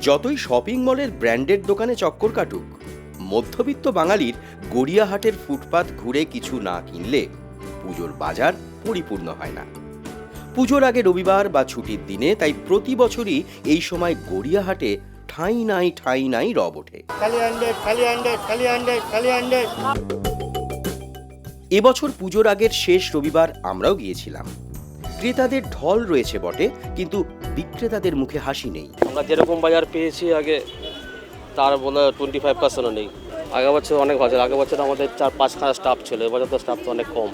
যতই শপিং মলের ব্র্যান্ডেড দোকানে চক্কর কাটুক মধ্যবিত্ত বাঙালির গড়িয়াহাটের ফুটপাত ঘুরে কিছু না কিনলে পুজোর বাজার পরিপূর্ণ হয় না। পুজোর আগে রবিবার বা ছুটির দিনে তাই প্রতি বছরই এই সময় গড়িয়াহাটে ঠাঁই নাই ঠাঁই নাই রব ওঠে। এবছর পুজোর আগের শেষ রবিবার আমরাও গিয়েছিলাম। ক্রেতাদের ঢল রয়েছে বটে কিন্তু বিক্রেতাদের মুখে হাসি নেই। আমরা যেরকম বাজার পেয়েছি আগে তার বলে টোয়েন্টি ফাইভ পার্সেন্টও নেই। আগের বছর অনেক ভালো ছিল আগের বছর আমাদের চার পাঁচখানা স্টাফ ছিল এবছর তো স্টাফ তো অনেক কম।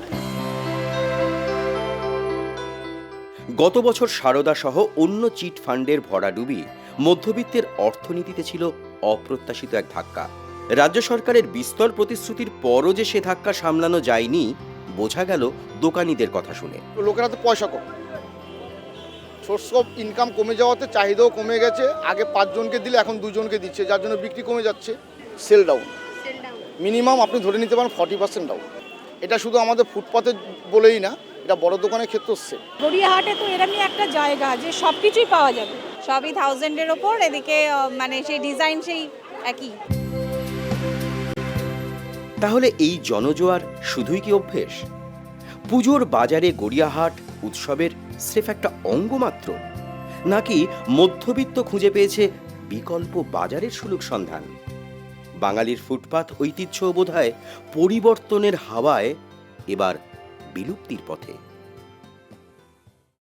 গত বছর সারদা সহ অন্য চিট ফান্ডের ভরাডুবি মধ্যবিত্তের অর্থনীতিতে ছিল অপ্রত্যাশিত এক ধাক্কা। রাজ্য সরকারের বিস্তর প্রতিশ্রুতির পরও যে সে ধাক্কা সামলানো যায়নি বোঝা গেল দোকানিদের কথা শুনে। লোকেরা তো পয়সা কম। সোর্স অফ ইনকাম কমে যাওয়াতে চাহিদাও কমে গেছে। আগে পাঁচজনকে দিলে এখন দুজনকে দিচ্ছে যার জন্য বিক্রি কমে যাচ্ছে। সেল ডাউন মিনিমাম আপনি ধরে নিতে পারেন ফর্টি পার্সেন্ট ডাউন এটা শুধু আমাদের ফুটপাতে বলেই না এটা বড় দোকানের ক্ষেত্রেও সেম গড়িয়াহাটে তো এরমই একটা জায়গা যে সব কিছুই পাওয়া যাবে। সবই থাউজেন্ডের ওপর এদিকে মানে সেই ডিজাইন সেই একই। তাহলে এই জনজোয়ার শুধুই কি অভ্যেস? পুজোর বাজারে গড়িয়াহাট উৎসবের স্রেফ একটা অঙ্গ মাত্র। নাকি মধ্যবিত্ত খুঁজে পেয়েছে বিকল্প বাজারের সুলুক সন্ধান। বাঙালির ফুটপাথ ঐতিহ্য বোধহয় পরিবর্তনের হাওয়ায় এবার বিলুপ্তির পথে।